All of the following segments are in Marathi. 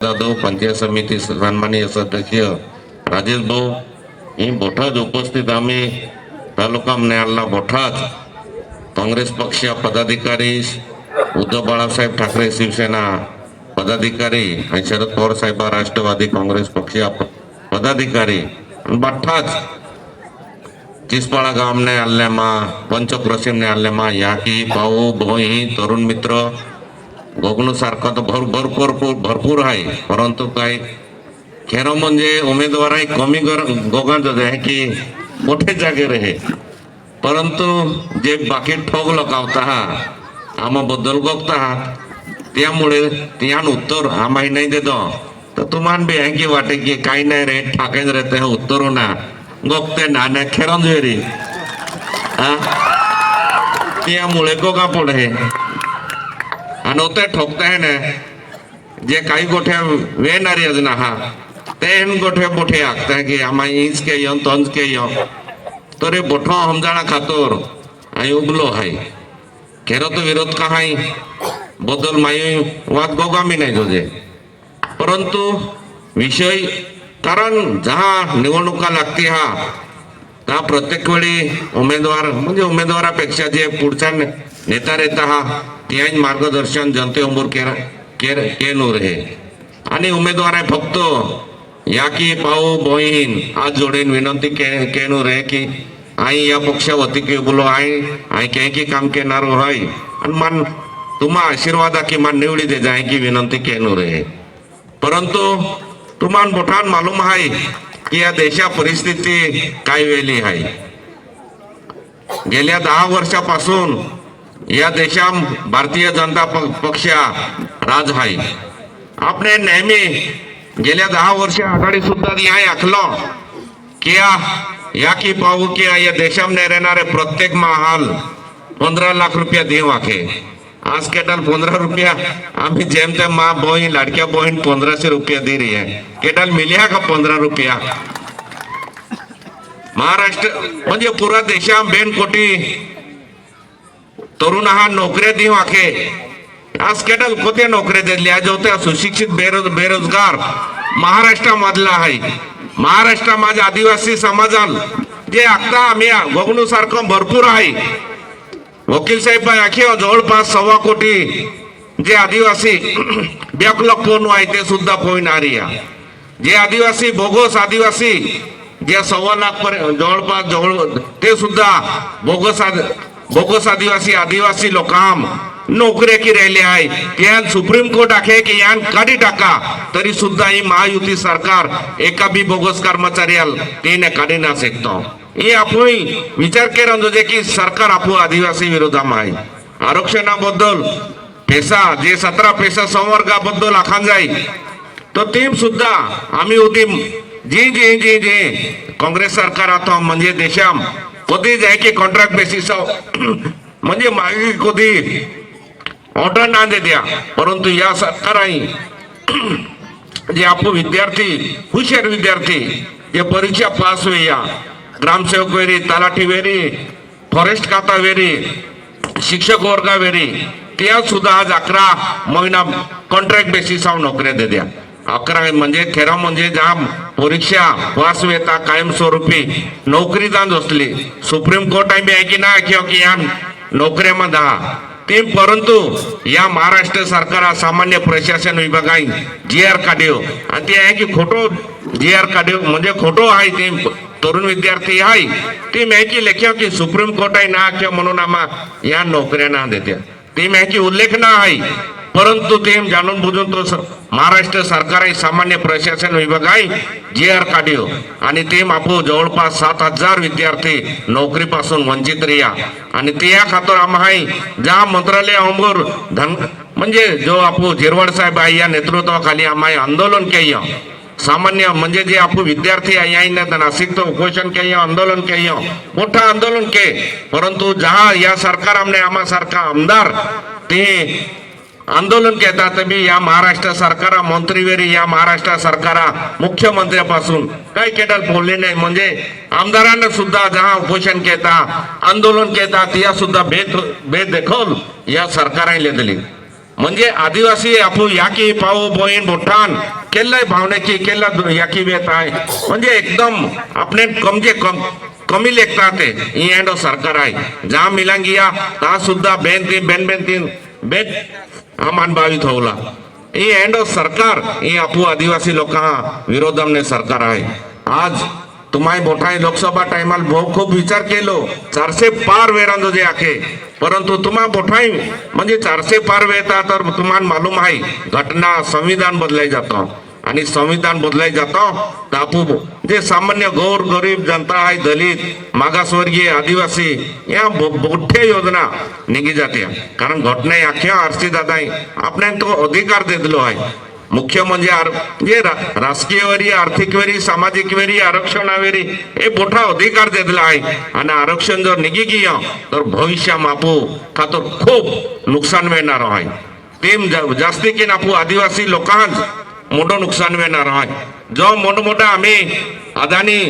जाधव पंचायत समिती सन्माननीय सदस्य राजेश भाऊ ही बोठाच उपस्थित आम्ही तालुका न्यायालयाला बोठाच काँग्रेस पक्ष पदाधिकारी उद्धव बाळासाहेब ठाकरे शिवसेना पदाधिकारी आणि शरद पवार साहेब राष्ट्रवादी काँग्रेस पक्ष पदाधिकारी. बठ्ठाच चिसपाळा गाम न्यायालयमा पंचक्रोशी न्यायालयमा या की भाऊ भोई तरुण मित्र सारखा तर भर भरपूर भरपूर आहे परंतु काय खरं म्हणजे उमेदवार आहे कमी गर गोगांचं आहे की मोठे जागे रहे परंतु जे बाकी ठोक लोक हा आम्हाबद्दल गोगता आहात त्यामुळे त्यान उत्तर आम्हाही नाही देतो तर तुम्हाला बी आहे की वाटे की काही नाही रे ठाकेन रे ते उत्तर ना गोगते ना ना खेळून वेरी हा त्यामुळे गोगा पुढे आणि ते ठोकताय ना जे काही गोठ्या वेणार अजून हा ते हेन गोठे बोठे हाकता की आम्हा इंच के यो तंज के यो। तो रे बोठो हमजाणा खातोर आई उगलो हाय खेरो तो विरोध का हाय बदल माई वाद गोगामी नाही तुझे परंतु विषय कारण जहा निवडणुका लागते हा त्या प्रत्येक वेळी उमेदवार म्हणजे उमेदवारापेक्षा जे पुढचा नेता रेता हा त्याच मार्गदर्शन जनतेसमोर केर केर केनूर हे आणि उमेदवार आहे फक्त या की पाऊ बहीण आज जोडीन विनंती के केनूर आहे की आई या पक्षावती की बोलो आई आई के की काम केणार हाय आणि मान तुम्हा आशीर्वादा की मान निवडी दे जाय की विनंती केनूर आहे परंतु तुम्हाला बोठान मालूम आहे की या देशा परिस्थिती काय वेली आहे गेल्या दहा वर्षापासून या देशात भारतीय जनता पक्ष राज आहे आपले नेहमी दहा वर्ष आघाडी सुद्धा या आखलो की या- की पाहू की या देशामध्ये राहणारे प्रत्येक महाल पंधरा लाख रुपया देऊ आखे. आज केटाल पंधरा रुपया, आम्ही जेम तेम मा बहीण, लाडक्या बहीण पंधराशे रुपया दे रही है केटाल मिल्या का पंधरा रुपया? महाराष्ट्र, म्हणजे पुरा देशा बेन कोटी तरुण हा नोकऱ्या देऊ आखे. आज केटल कोते नोकऱ्या दिल्या आज होत्या सुशिक्षित बेरोज बेरोजगार. महाराष्ट्रामधला आहे. महाराष्ट्रामध्ये माझ्या आदिवासी समाजाल. जे आता आम्ही बघणू सारखं भरपूर आहे. वकील साहेब आखे जवळपास सव्वा कोटी जे आदिवासी बॅकलॉग फोन आहे ते सुद्धा पोहणारी आहे जे आदिवासी बोगस आदिवासी जे सव्वा लाख पर्यंत जवळपास जवळ ते सुद्धा बोगस आद- बोगस आदिवासी आदिवासी लोकांम नोकऱ्या की राहिले आहे. यान सुप्रीम कोर्ट आखे की यान काढी टाका तरी सुद्धा ही महायुती सरकार एका बी बोगस कर्मचाऱ्याला तेने काढी ना शकतो हे आपण विचार केला जे की सरकार आपू आदिवासी विरोधाम आहे. आरक्षणाबद्दल पेसा जे सतरा पेसा संवर्गाबद्दल आखान जाईल तर ते सुद्धा आम्ही होती जी जी जी जी काँग्रेस सरकार आता म्हणजे देशाम कधी जाय की कॉन्ट्रॅक्ट बेसिस म्हणजे मागे कधी ऑर्डर ना दे द्या. परंतु या सरकाराही जे आपण विद्यार्थी हुशार विद्यार्थी जे परीक्षा पास होईया. ग्रामसेवक वेरी तलाठी वेरी फॉरेस्ट खाता वेरी शिक्षक वर्गा वेरी त्या सुद्धा आज अकरा महिना कॉन्ट्रॅक्ट बेसिसावर नोकऱ्या दे अकरा म्हणजे खेरा म्हणजे जाम. परीक्षा पास वेता कायमस्वरूपी. नोकरी जाण असली सुप्रीम कोर्ट बी आहे की ना किंवा हो की या नोकऱ्यामध्ये हा. ते परंतु या महाराष्ट्र सरकार सामान्य प्रशासन विभागाने जी आर काढ्यो आणि ते आहे की खोटो जी आर काढ्यो म्हणजे खोटो आहे ते. तरुण विद्यार्थी आहे. ते माहिती लेख्या हो की सुप्रीम कोर्ट आहे ना किंवा म्हणून आम्हा या नोकऱ्या ना देत्या. ते माहिती उल्लेख ना आहे. परंतु ते जाणून बुजून तो स- महाराष्ट्र सरकार आहे सामान्य प्रशासन विभाग आहे जी आर काढ्यो आणि ते मापू जवळपास सात हजार विद्यार्थी नोकरीपासून वंचित रिया आणि ते या खातर आम्हा आहे ज्या मंत्रालयावर धन म्हणजे जो आपू झिरवड साहेब आहे या नेतृत्वाखाली आम्हा आंदोलन केलं सामान्य म्हणजे जे आपण विद्यार्थी आहे याही ना नाशिक तो उपोषण केलं आंदोलन केलं मोठं आंदोलन के परंतु जहा या सरकार आमने आम्हा सारखा आमदार ते आंदोलन घेतात मी या महाराष्ट्र सरकारा मंत्रीवेरी या महाराष्ट्र सरकारा मुख्यमंत्र्यापासून. काही केटाल बोलले नाही म्हणजे आमदारांना सुद्धा जहा उपोषण केता आंदोलन केतात या सुद्धा भेद भेद देखोल या सरकारने दिली म्हणजे आदिवासी आपण याकी पाऊ बोईन भुटान केल्लाय भावनेची केल्ला याकी वेत आहे म्हणजे एकदम आपले कमजे कम कमी लेखतात ते ही एंडो सरकार आहे जहा मिलांगी या सुद्धा बेन ती बेन बेन ती बेन हा मानभावित होवला ही एंड ऑफ सरकार ही आपू आदिवासी लोक विरोधामने सरकार आहे आज तुम्हाला मोठा लोकसभा टायमाला भाऊ खूप विचार केलो चारशे पार वेळांचो जे आखे परंतु तुम्हा मोठाई म्हणजे चारशे पार वेळता तर तुम्हाला मालूम आहे घटना संविधान बदलाई जातो आणि संविधान बदलाई जातो तर आपू जे सामान्य गौर गरीब जनता आहे दलित मागासवर्गीय आदिवासी या बो- मोठ्या योजना निघी जाते कारण घटना अख्ख्या आरसी दादा आपण तो अधिकार दिलो आहे मुख्य म्हणजे आर- जे रा- राजकीय वरी आर्थिक वरी सामाजिक वरी आरक्षणावेरी हे मोठा अधिकार दिला आहे आणि आरक्षण जर निघी गेलं तर भविष्या मापू खातर खूप नुकसान मिळणार आहे तेम जा- जास्ती की आपू आदिवासी लोकांच मोठं नुकसान मिळणार आहे. जो मोठमोठा आम्ही अदानी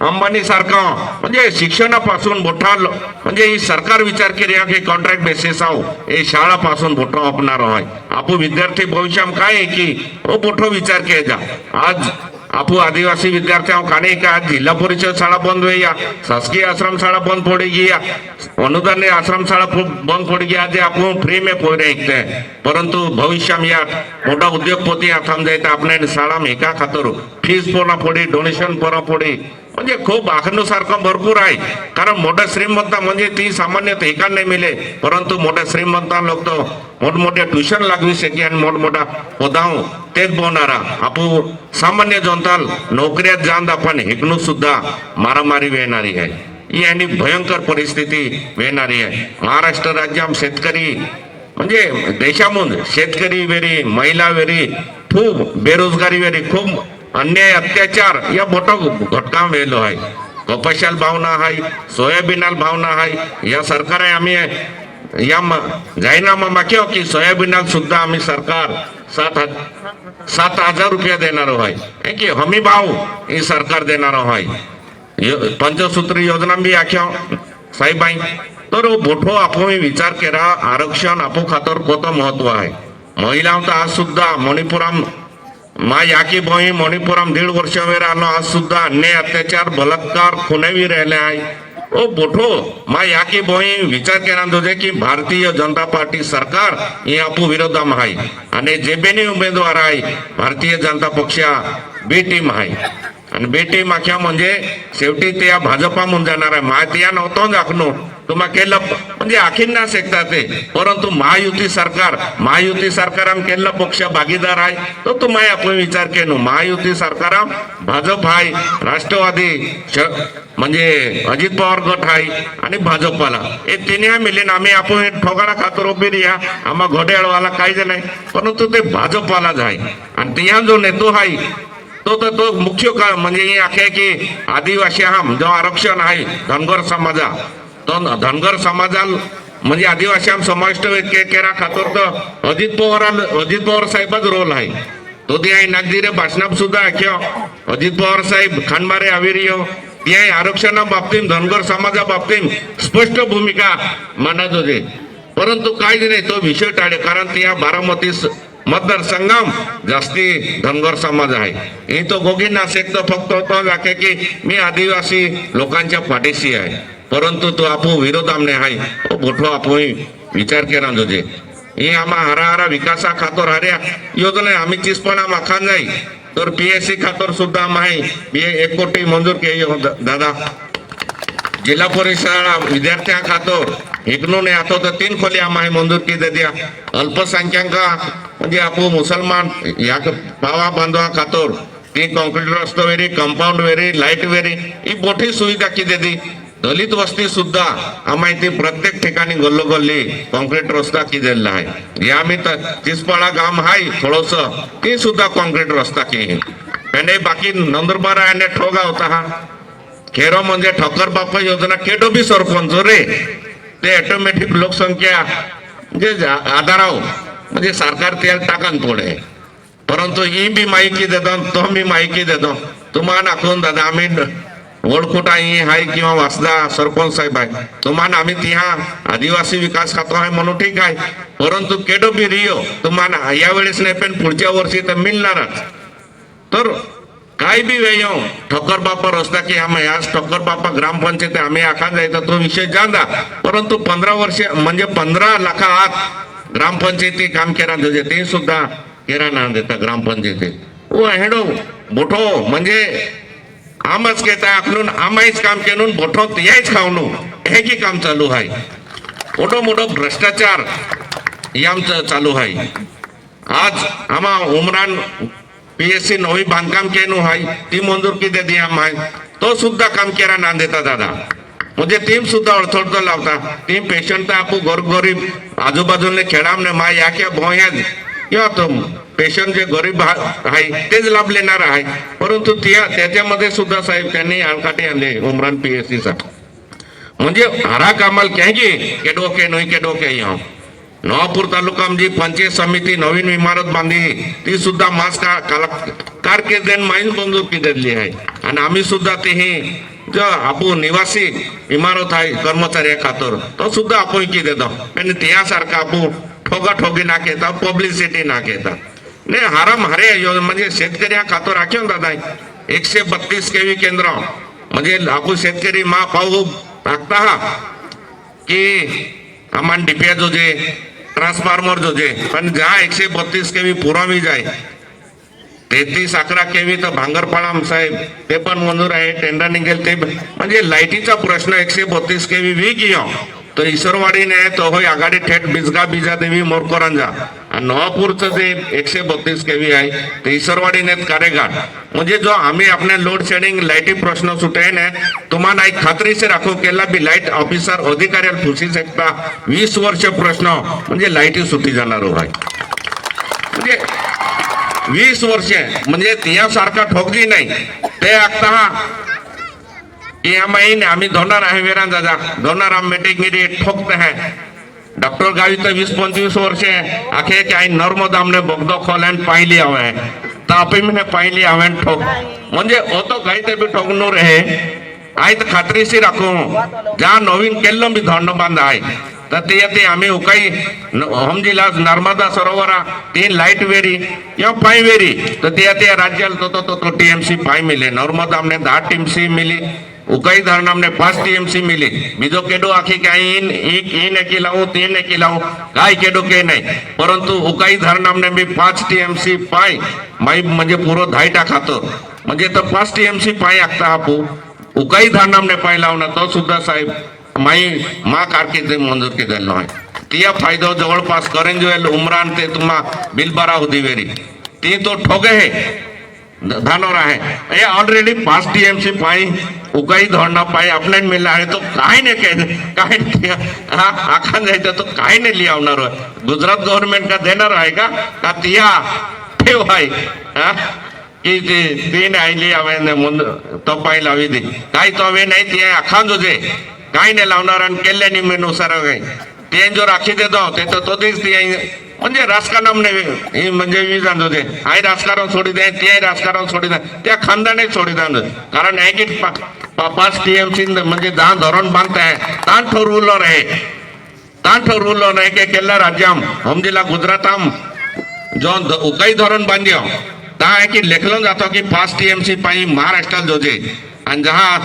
अंबानी सारखं म्हणजे शिक्षणापासून मोठा म्हणजे ही सरकार विचार केली की कॉन्ट्रॅक्ट बेसिस आहो हे शाळापासून मोठं आपणार आहे. आपू विद्यार्थी भविष्यात काय आहे की हो मोठं विचार केला. आज आपू आदिवासी विद्यार्थ्यांना काने का? आज जिल्हा परिषद शाळा बंद होईया. शासकीय आश्रम शाळा बंद पड़ी गया अनुदान आश्रम शाळा बंद पड़ी गया जे आपण फ्री में पोरे ऐकते. हैं परंतु भविष्य में या मोटा उद्योगपति आथम थांब जायत अपने शाळा में एका खातर. फीस पोना पडी डोनेशन पोना पडी. म्हणजे खूप आखण्यासारखं भरपूर आहे. कारण मोठ्या श्रीमंता म्हणजे ती सामान्य एका नाही मिले परंतु मोठ्या श्रीमंत लोक तो मोठमोठ्या ट्युशन लागवी शके आणि मोठमोठा पदाव तेच बोलणारा. आपू सामान्य जनताल नोकऱ्यात जाऊन आपण हेकणू सुद्धा मारामारी वेणारी आहे. ही आणि भयंकर परिस्थिती येणारी आहे. महाराष्ट्र राज्यात शेतकरी म्हणजे देशामधून शेतकरी वेरी महिला वेरी खूप बेरोजगारी वेरी खूप अन्याय अत्याचार या मोठा घटका वेलो आहे. कपाशाल भावना आहे सोयाबीनाल भावना आहे. या सरकार आहे आम्ही या म- जाहीरनामा माग्यो की सोयाबीनाल सुद्धा आम्ही सरकार सात हज- सात हजार रुपया देणार आहे हे की हमी भाव ही सरकार देणार आहे यो- पंचसूत्री योजना बी आख्या साहेबाई तर हो मोठो आपो विचार केला आरक्षण आपो खातर कोणतं महत्त्व आहे. महिलांचं तर आज सुद्धा मणिपुराम मा याकी भाई मणिपुराम दीड वर्ष वेळ आलो आज सुद्धा अन्याय अत्याचार बलात्कार खुनेवी राहिले आहे. ओ बोठो मा याकी भाई विचार केला तुझे की भारतीय जनता पार्टी सरकार ही आपू विरोधाम आहे आणि जे बेनी उमेदवार आहे भारतीय जनता पक्षा बी टीम आहे. आणि बी टीम आख्या म्हणजे शेवटी ते या भाजपा म्हणून जाणार आहे. माहिती नव्हतो दाखनो तुम्हा केलं म्हणजे अखिन्ना ना ते. परंतु महायुती सरकार महायुती सरकाराम केलं पक्ष भागीदार आहे. तो तुम्हाला आपण विचार केलो महायुती सरकाराम भाजप आहे. राष्ट्रवादी म्हणजे अजित पवार गट आहे आणि भाजपवाला. हे तिन्ही मिलेन आम्ही आपण हे ठोगाडा खातर उभी रिया आम्हा घोड्याळवाला काहीच नाही. परंतु ते भाजपवालाच आहे. आणि तिया जो नेतो आहे तो तर तो मुख्य का म्हणजे हे आखे की आदिवासी हा जो आरक्षण आहे धनगर समाजा. धनगर समाजाल म्हणजे आदिवासी समाविष्ट के केरा खातर तर अजित पवार अजित पवार साहेबच रोल आहे. तो ते आहे नागदिरे भाषणात सुद्धा आख्यो अजित पवार साहेब खानबारे आविरियो हो. ते आहे आरक्षणा बाबतीत धनगर समाजा बाबतीत स्पष्ट भूमिका मानत होते. परंतु काहीच नाही तो विषय टाळे कारण ते या बारामती स- मतदारसंघाम जास्ती धनगर समाज आहे. हे तो गोगी नाशिक तर फक्त तो व्याख्या की मी आदिवासी लोकांच्या पाठीशी आहे. परंतु तो आपो विरोधामने आहे ओ मोठो आपो विचार केला तुझे हे आम्हा हरा हरा विकासा खातर हऱ्या योजना आम्ही चिसपणा माखान जाई तर पीएससी खातर सुद्धा माही बी एक कोटी मंजूर केली हो दा- दादा जिल्हा परिषद विद्यार्थ्या खातर एकनू ने आतो तर तीन खोली आम्हाला मंजूर की दे दिया अल्पसंख्याक म्हणजे आपू मुसलमान या पावा बांधवा खातर ती कॉन्क्रीट रस्तो very compound very light very ही मोठी सुविधा की दी दलित वस्ती सुद्धा आम्हाला प्रत्येक ठिकाणी गल्लोगल्ली कॉन्क्रीट रस्ता की दिलेला आहे. या आम्ही तर तिसपाळा गाम आहे थोडस ते सुद्धा कॉन्क्रीट रस्ता की पेंडे बाकी नंदुरबार आणि ठोगा होता हा. खेरो म्हणजे ठोकर बाप्पा योजना केडो बी सरपंच रे. ते ऑटोमॅटिक लोकसंख्या जे आधाराव म्हणजे सरकार त्याला टाकन पुढे परंतु ही बी माहिती देतो तो मी माहिती देतो. तुम्हाला दाखवून दादा आम्ही ड- वडखोटा हाय आहे किंवा वासदा सरपंच साहेब आहे. तुम्हाला आम्ही तिहा आदिवासी विकास खातो आहे म्हणून ठीक आहे. परंतु केडो बी रिओ तुम्हाला यावेळेस नाही पण पुढच्या वर्षी तर मिळणारच. तर काय बी वेयो ठक्कर बापा रस्ता की आम्ही आज ठक्कर बापा ग्रामपंचायत आम्ही आखा जायचा तो विषय जांदा परंतु पंधरा वर्ष म्हणजे पंधरा लाखा आत ग्रामपंचायती काम केला तुझे ते सुद्धा केरा ना देता ग्रामपंचायतीत ओ हेडो मोठो म्हणजे आमच घेता आपण आमाईच काम केलं मोठो यायच खावणू हे की काम चालू आहे मोठो मोठो भ्रष्टाचार हे आमचं चालू आहे आज आम्हा उमरान पीएससी नवी बांधकाम केलं आहे ती मंजूर किती दी आम आहे तो सुद्धा काम केला ना देता दादा। म्हणजे टीम सुद्धा अडथळतो लावता। टीम पेशंट आपू गोरगरीब आजूबाजूने खेळामने मा या क्या भोयात किंवा तो पेशंट जे गरीब आहे तेच लाभ लेणार आहे. परंतु त्या त्याच्यामध्ये सुद्धा साहेब त्यांनी आळकाटे आणले उमरान पीएससी साठी म्हणजे हरा कामाल कॅगी केडो के नाही के यहाँ. नवापूर तालुका जी पंचायत समिती नवीन इमारत बांधली ती सुद्धा मास का कारकिर्दीन माईन मंजूर केलेली आहे. आणि आम्ही सुद्धा ते हे आपू निवासी इमारत आहे कर्मचारी खातर तो सुद्धा आपण की देतो. आणि त्यासारखा आपू ठोगा ठोगी ना घेता पब्लिसिटी ना घेता. नाही हरम हरे यो- म्हणजे शेतकरी खातो राखीव ना दादा एकशे बत्तीस केवी केंद्र. म्हणजे आपू शेतकरी मा पाहू टाकता हा. की आम्हाला डिपिया जोजे ट्रान्सफॉर्मर जोजे पण ज्या एकशे बत्तीस केवी पुरावी जाय. तेहतीस अकरा केवी तर भांगरपाळाम साहेब ते पण मंजूर आहे टेंडर निघेल ते पण- म्हणजे लाईटीचा प्रश्न एकशे बत्तीस केवी वी कियो तर इसरवाडीने तो होय आघाडी थेट बिजगा बिजा देवी मोरकोरांजा आणि नवापूरचं जे एकशे बत्तीस केवी आहे ते इसरवाडीने कारेघाट म्हणजे जो आम्ही आपल्या लोड शेडिंग लाईटी प्रश्न सुटे ने तुम्हाला एक खात्रीचे राखू केला बी लाइट ऑफिसर अधिकारी फुसी शकता वीस वर्ष प्रश्न म्हणजे लाईटी सुटी जाणार हो आहे म्हणजे वीस वर्ष म्हणजे यासारखा ठोकली नाही. ते आता हा की हम आम्ही दोनार आहे वेरान दादा धोणार आम मीटिंग गिरी ठोकते डॉक्टर गावी तर वीस पंचवीस वर्ष आखे की आई नर्मद आमने बोगदो खोल्यान पाहिली हवे तापी म्हणे पाहिली हवे ठोक म्हणजे होतो काही ते बी ठोकणार आहे आई तर खात्रीशीर राखू ज्या नवीन केल्लो बी धोंड बांध आहे तर ते ते आम्ही उकाई हमजिला नर्मदा सरोवरा तीन लाइट वेरी किंवा पाय वेरी तर ते ते राज्याला तो तो तो तो टीएमसी पाय मिले नर्मदा हमने दहा टीएमसी मिली उकाई धरण हमने पांच टीएमसी मिली બીજો કેડો આખી કાંઈ ઈન એક એ ને કિલાવું તે ને કિલાવું કાંઈ કેડો કે नाही परंतु उकाई धरण हमने मी पाच टीएमसी पाय माई म्हणजे पुरो धायटा खातो म्हणजे तर पाच टीएमसी पाय आखता आपू उकाई धरण हमने पाय लावणार तो सुद्धा साहेब माई मा कारकिर्दी मंजूर केलेलो आहे तिया फायदो जवळपास करंजवेल उमरान ते तुम्हा बिलबारा होती वेरी ती तो ठोगे है धानोर आहे हे ऑलरेडी पाच टीएमसी पाई उकाई धोरणा पाई आपल्याला मिळला आहे तो काय नाही काय काय नाही. हा आखान जायचं तो काय नाही लिहावणार आहे गुजरात गव्हर्नमेंट का देणार आहे का का तिया ठेव आहे हा की ते ते नाही लिहावे ने मुंद तो पाय लावी दे काय तो हवे नाही ते आखान जोजे काय नाही लावणार आणि केल्याने मेनुसार काही ते जो राखी देतो ते तर तो तेच ते म्हणजे राजकारण हे म्हणजे मी जाणतो ते. आई राजकारण सोडी दे ते राजकारण सोडी द्या त्या खानदाने सोडी दे कारण आहे की पा- पा- पाच टीएमसी म्हणजे दहा धोरण बांधताय ताण ठरवलं आहे ताण ठरवलं नाही की केला राज्याम. हमजिला गुजराताम. जो उकाई धोरण बांधियो. ता आहे की लेखलं जातो की पाच टीएमसी पाई महाराष्ट्रात जोजे आणि जहा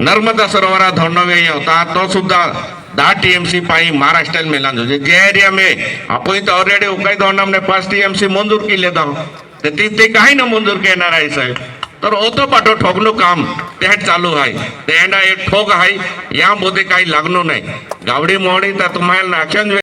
नर्मदा सरोवरा धोंडवे होता तो सुद्धा दहा टीएमसी पाई महाराष्ट्र मिलान जोजे जे एरिया में आपण तो ऑलरेडी उकाई धोरण हमने पाच टीएमसी मंजूर केले तो तर ते ते काही ना मंजूर करणार आहे साहेब? तर ओतो पाठो ठोकणं काम ते चालू आहे ते एक ठोक आहे या मध्ये काही लागणं नाही। गावडी मोडी तर तुम्हाला नाक्षण